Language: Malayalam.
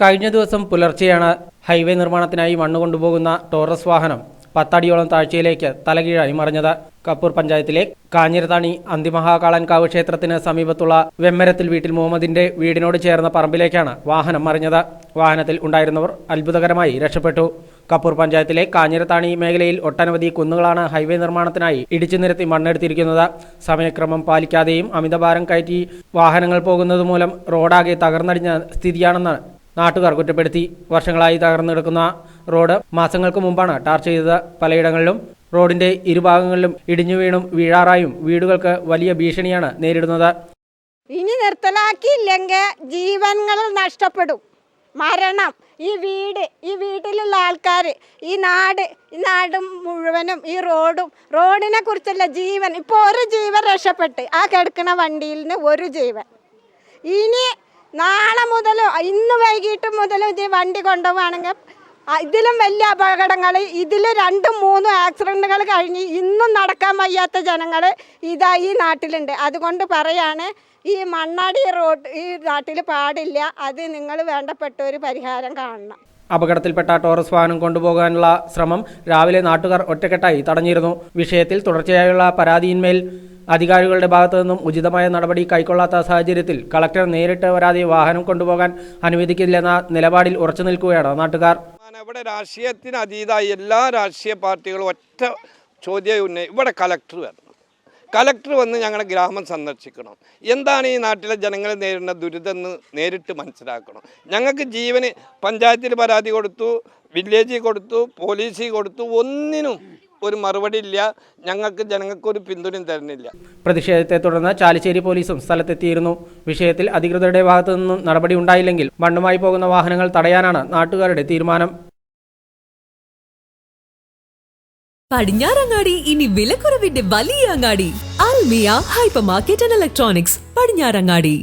കഴിഞ്ഞ ദിവസം പുലർച്ചെയാണ് ഹൈവേ നിർമ്മാണത്തിനായി മണ്ണ് കൊണ്ടുപോകുന്ന ടോറസ് വാഹനം പത്തടിയോളം താഴ്ചയിലേക്ക് തലകീഴായി മറിഞ്ഞത്. കപ്പൂർ പഞ്ചായത്തിലെ കാഞ്ഞിരത്താണി അന്തിമഹാകാളൻകാവ് ക്ഷേത്രത്തിന് സമീപത്തുള്ള വെമ്മരത്തിൽ വീട്ടിൽ മുഹമ്മദിന്റെ വീടിനോട് ചേർന്ന പറമ്പിലേക്കാണ് വാഹനം മറിഞ്ഞത്. വാഹനത്തിൽ ഉണ്ടായിരുന്നവർ അത്ഭുതകരമായി രക്ഷപ്പെട്ടു. കപ്പൂർ പഞ്ചായത്തിലെ കാഞ്ഞിരത്താണി മേഖലയിൽ ഒട്ടനവധി കുന്നുകളാണ് ഹൈവേ നിർമ്മാണത്തിനായി ഇടിച്ചു നിരത്തി മണ്ണെടുത്തിരിക്കുന്നത്. സമയക്രമം പാലിക്കാതെയും അമിതഭാരം കയറ്റി വാഹനങ്ങൾ പോകുന്നത് മൂലം റോഡാകെ തകർന്നടിഞ്ഞ സ്ഥിതിയാണെന്ന് നാട്ടുകാർ കുറ്റപ്പെടുത്തി വർഷങ്ങളായി തകർന്നു കിടക്കുന്ന റോഡ് മാസങ്ങൾക്ക് മുമ്പാണ് ടാർ ചെയ്തത്. പലയിടങ്ങളിലും റോഡിന്റെ ഇരുഭാഗങ്ങളിലും ഇടിഞ്ഞു വീണും വീഴാറായും വീടുകൾക്ക് വലിയ ഭീഷണിയാണ് നേരിടുന്നത്. ഇനി നിർത്തലാക്കിയില്ലെങ്കിൽ ജീവനുകൾ നഷ്ടപ്പെടും. മരണം. ഈ വീട് ഈ വീട്ടിലുള്ള ആൾക്കാർ ഈ നാട് ഈ നാടും മുഴുവനും ഈ റോഡും റോഡിനെ കുറിച്ചുള്ള ജീവൻ. ഇപ്പോൾ ഒരു ജീവൻ രക്ഷപ്പെട്ട് ആ കിടക്കുന്ന വണ്ടിയിൽ നിന്ന് ഒരു ജീവൻ. ഇനി നാളെ മുതൽ ഇന്ന് വൈകിട്ട് മുതൽ ഇത് വണ്ടി കൊണ്ടുപോവാണെങ്കിൽ ഇതിലും വലിയ അപകടങ്ങൾ ഇതിൽ രണ്ടും മൂന്നും ആക്സിഡന്റുകൾ കഴിഞ്ഞ് ഇന്നും നടക്കാൻ വയ്യാത്ത ജനങ്ങൾ ഇതാ ഈ നാട്ടിലുണ്ട്. അതുകൊണ്ട് പറയാണ് ഈ മണ്ണാടി റോഡ് ഈ നാട്ടിൽ പാടില്ല. അത് നിങ്ങൾ വേണ്ടപ്പെട്ട ഒരു പരിഹാരം കാണണം. അപകടത്തിൽപ്പെട്ട ടോറസ് വാഹനം കൊണ്ടുപോകാനുള്ള ശ്രമം രാവിലെ നാട്ടുകാർ ഒറ്റക്കെട്ടായി തടഞ്ഞിരുന്നു. വിഷയത്തിൽ തുടർച്ചയായുള്ള പരാതിയിന്മേൽ അധികാരികളുടെ ഭാഗത്തു നിന്നും ഉചിതമായ നടപടി കൈക്കൊള്ളാത്ത സാഹചര്യത്തിൽ കളക്ടർ നേരിട്ട് വരാതെ വാഹനം കൊണ്ടുപോകാൻ അനുവദിക്കില്ലെന്ന നിലപാടിൽ ഉറച്ചു നിൽക്കുകയാണ് നാട്ടുകാർ. ഇവിടെ രാഷ്ട്രീയത്തിന് അതീതമായി എല്ലാ രാഷ്ട്രീയ പാർട്ടികളും ഒറ്റ ചോദ്യം ഉന്നയി ഇവിടെ കലക്ടർ വരണം. കലക്ടർ വന്ന് ഞങ്ങളുടെ ഗ്രാമം സന്ദർശിക്കണം. എന്താണ് ഈ നാട്ടിലെ ജനങ്ങൾ നേരിടുന്ന ദുരിതമെന്ന് നേരിട്ട് മനസ്സിലാക്കണം. ഞങ്ങൾക്ക് ജീവന് പഞ്ചായത്തിൽ പരാതി കൊടുത്തു വില്ലേജിൽ കൊടുത്തു പോലീസിൽ കൊടുത്തു ഒന്നിനും ഒരു മറുപടി ഇല്ല. ഞങ്ങൾക്ക് ജനങ്ങൾക്ക് ഒരു പിന്തുണയും തരുന്നില്ല. പ്രതിഷേധത്തെ തുടർന്ന് ചാലിശ്ശേരി പോലീസും സ്ഥലത്തെത്തിയിരുന്നു. വിഷയത്തിൽ അധികൃതരുടെ ഭാഗത്തു നിന്നും നടപടി ഉണ്ടായില്ലെങ്കിൽ മണ്ണുമായി പോകുന്ന വാഹനങ്ങൾ തടയാനാണ് നാട്ടുകാരുടെ തീരുമാനം. പടിഞ്ഞാറങ്ങാടി ഇനി വിലക്കുറവിന്റെ വലിയ അങ്ങാടി. Almiya hyper market and electronics Padinjarangadi.